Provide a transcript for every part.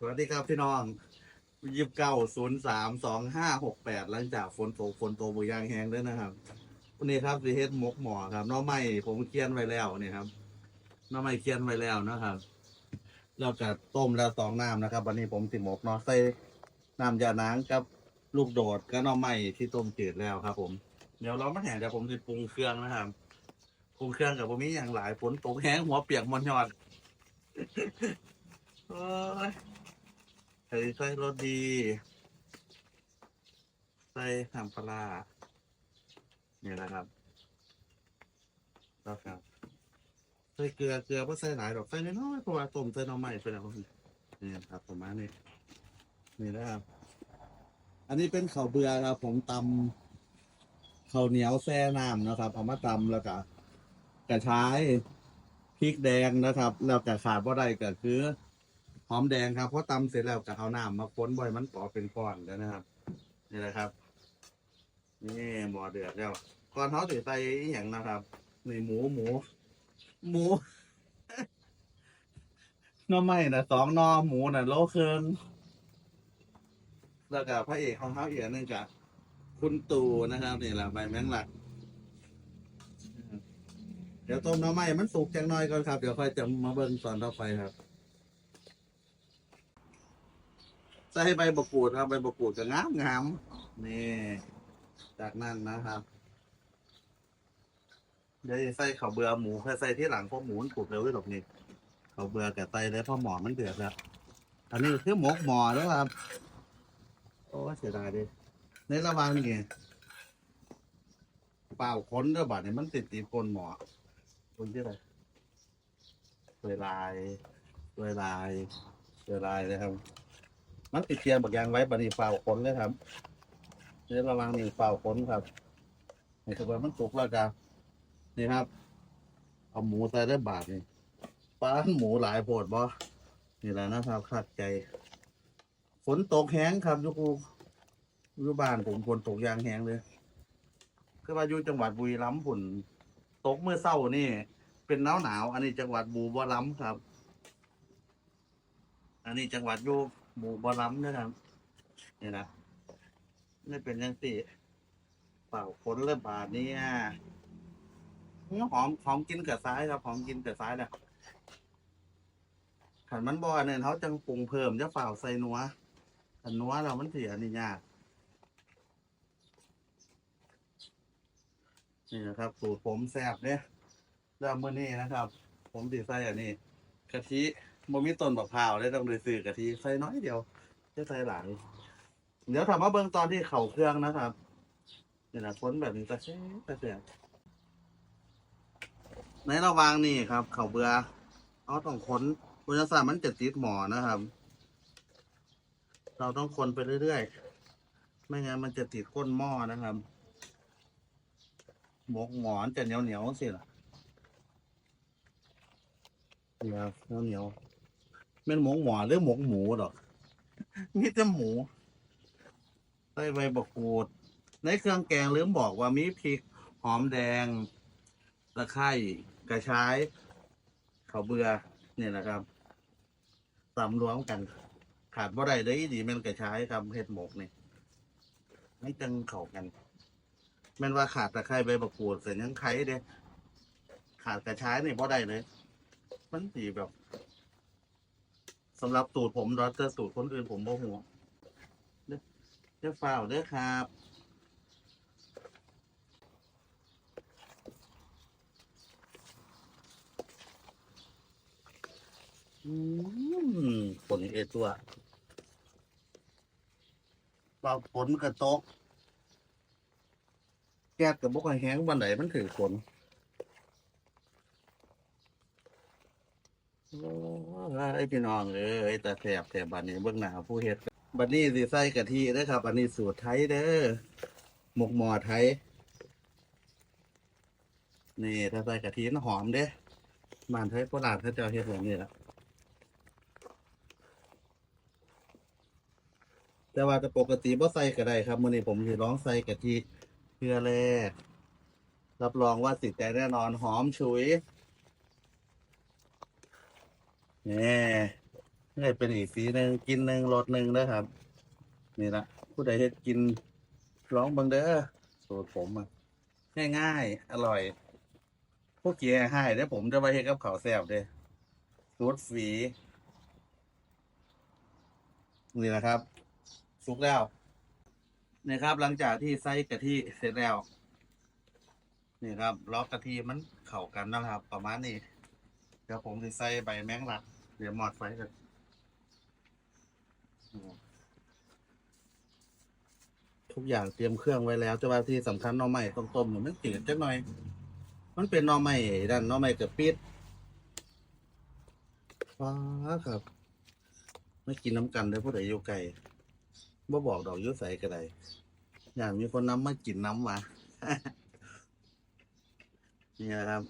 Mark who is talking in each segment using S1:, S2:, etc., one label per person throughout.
S1: สวัสดีครับพี่น้องยิบเก้าศูนย์สามสองห้าหกแปดหลังจากฝนตกฝนตกบุยางแห้งด้วยนะครับวันนี้ครับสิเฮ็ดหมกหมอครับน้องไม้ผมเคี่ยนไว้แล้วนี่ครับน้องไม้เคี่ยนไว้แล้วนะครับแล้วก็ต้มแล้วสองน้ำนะครับ วันนี้ผมสิหมกเนาะใส่น้ำยานางกับลูกโดดกับน้องไม้ที่ต้มจืดแล้วครับ ผม เดี๋ยวเรามาแห่เดี๋ยวผมจะปรุงเครื่องนะครับปรุงเครื่องกับผมมีอย่างหลายฝนตกแห้งหัวเปียกมอนยอดโอ้ย ใส่ใส่รสดีใส่น้ำปลาร้านี่แหละครับแล้วครับใส่เกลือเกลือเพราะใส่หลายดอกใส่น้อยๆเพราะว่าต้มใส่น้ำใหม่ไปแล้วนี่ครับประมาณนี้นี่นะครับ อันนี้เป็นข้าวเบื่อครับผมตำข้าวเหนียวแซ่น้ำนะครับเอามาตำแล้วก็กระชายพริกแดงนะครับ แล้วก็ขาดว่าได้ก็คือ หอมแดงครับเพราะตำเสร็จแล้วก็เอาน้ำมาค้นบ่อยมันก่อเป็นก้อนแล้วนะครับ นี่แหละครับนี่หมอเดือดแล้วก่อนเขาถือใส่อย่างนะครับนี่หมูหมู หมูน่อไม้นะสองนอหมูนะโลเครืองแล้วก็พระเอกของเขาอีกอันหนึงกับคุณตู่นะครับนี่แหละใบแมงลักเดี๋ยวต้มน้ำไม้มันสุกจังหน่อยก่อนครับ เดี๋ยวค่อยจะมาเบิ่งตอนต่อไปครับ ใส่ใบมะกรูดครับใบมะกรูดจะงามงามนี่จากนั้นนะครับเดี๋ยวจะใส่ข้าวเบื่อหมูค่อยใส่ที่หลังเพราะหมูมันปลูกเร็วด้วยหรอกนี่ข้าวเบื่อกับไตแล้วเพราะหมอมันเดือดแล้วอันนี้คือหมกหมอแล้วครับโอ้เสียดายดิในระหว่างนี่เปล่าค้นด้วยบัดเนี่ยมันติดติดคนหมอคนที่อะไรสวยลายสวยลายสวยลายเลยครับ มันติดเทียนบักยางไว้บัดนี้เปล่าค้นเลยครับในระว่างนี่เปล่าค้นครับนี่คือว่ามันสุกแล้วครับนี่ครับ เอาหมูใส่ได้บาทนี่ป้าหมูหลายโพดบ่นี่แหละนะครับคาดใจ ฝนตกแห้งครับยุคูยุบ้านผมฝนตกยางแห้งเลยคือว่าอยู่จังหวัดบุรีรัมย์ฝนตกเมื่อเช้านี่ เป็นหนาวหนาว อันนี้จังหวัดบูบรัมย์ครับ อันนี้จังหวัดอยู่ บูบรัมย์นะครับเนี่ยนะนี่เป็นยังสี่เปล่าฝนเริ่มบาดเนี่ยหอมหอมกินกับซ้ายครับหอมกินกับซ้ายเนี่ยขันมันบอเนี่ยเขาจังปรุงเพิ่มจะเป่าใส่นัวขันนัวเรามันเสียนี่ยากนี่นะครับสูตรผมแซ่บเนี่ยเริ่มมื่อนี้นะครับ ผมสีใส่อันนี้กะทิ โมมีต้นบักพร้าวได้ต้องเลยซื้อกะทิใส่น้อยเดียวจะใส่หลายเดี๋ยวถามว่าเบิ่งตอนที่เข่าเครื่องนะครับเนี่นะค้นแบบนี้จะเช่จะเสียในระวางนี่ครับ เข่าเบือเอาต้องค้นคุณศาสตร์มันจะติดหมอนะครับ เราต้องคนไปเรื่อยๆ ไม่งั้นมันจะติดก้นหม้อนะครับ หมกหมอนจะเหนียวเหนียวสิล่ะเหนียวเหนียว เป็นหมกหมอหรือหมกหมูดอกมีแต่หมูใส่ใบบักกูด ในเครื่องแกงลืมบอกว่ามีพริก หอมแดงตะไคร้กระชายข้าวเบือเนี่ยนะครับสำรวมกัน ขาดบ่ได้เลยดีแมันกระชายครับเห็ดหมกนี่ไม่จังเข้ากัน แม่นว่าขาดตะไคร้ใบบักกูดเสร็จยังไข่เด้ขาดกระชายนี่บ่ได้เลย มันสีแบบ สำหรับสูตรผมรอเจอสูตรคนอื่นผมบ่หัวเด้อเด้อฝ้าวเด้อครับ อืมฝนเอตัวเปล่าฝนกระตก แก๊สกับบุกแห้งวันไหนมันถือฝนโอ้ย ไอ้พี่น้องเอ้ยแต่แสบแสบบัดนี้เบื้องหน้าผู้เฮ็ดบัดนี้สิใส่กะทิเด้อครับ อันนี้สูตรไทยเด้อหมกหมอไทย นี่ถ้าใส่กะทิน่ะหอมเด้บ้านไทยโบราณเขาเจะเฮ็ดแบบนี้ละแต่ว่าจะปกติบ่ใส่ก็ได้ครับมื้อนี้ผมสิลองใส่กะทิเพื่อแรกรับรองว่าติดใจแน่นอนหอมฉุย นี่นี่เป็นอีกสีหนึ่งกินหนึ่งรสหนึ่งนะครับ นี่ละผู้ใดเฮ็ดกินร้องบังเด้อสูตรผมอะง่ายๆ อร่อย พวกเกียร์ให้เด้ผมจะไปเฮ็ดกับข้าวแซ่บเด้สูตรฝีนี่นะครับสุกแล้วนี่ครับ หลังจากที่ใส่กะทิเสร็จแล้ว นี่ครับล็อกกะทิมันเข้ากันนะครับ ประมาณนี้เดี๋ยวผมจะใส่ใบแมงลัก เดี๋ยวหมอดไฟกันทุกอย่างเตรียมเครื่องไว้แล้ว แต่ว่าที่สำคัญหน่อไม้ต้องต้มเนี่ยมันจืดจักหน่อย มันเป็นหน่อไม้ด้านหน่อไม้เกือบปิดฟ้าครับไม่กินน้ำกันเลยผู้ใดอยู่ไกลบ่บอกดอกอยุ่ใส่ก็ได้อย่ากมีคนน้ำมากินน้ำมา นี่นะครับ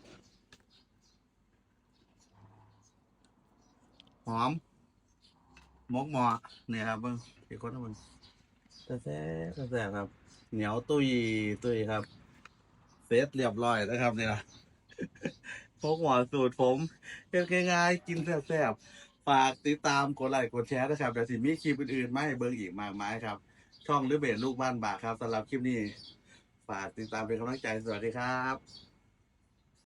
S1: หอมมกหมอเนี่ยครับเบิ่งอีกคนนึงแต่แซ่บแซ่บครับ เหนียวตุยตุยครับเสร็จเรียบร้อยนะครับเนี่ยพกหมอสูตรผมเฮ็ดง่ายๆกินแซ่บๆฝากติดตามกดไลค์กดแชร์นะครับเดี๋ยวสิมีคลิปอื่นๆมาให้เบิ่งอีกมากมายครับ ช่องหรือเบสลูกบ้านบากครับสำหรับคลิปนี้ ฝากติดตามเป็นกำลังใจสวัสดีครับ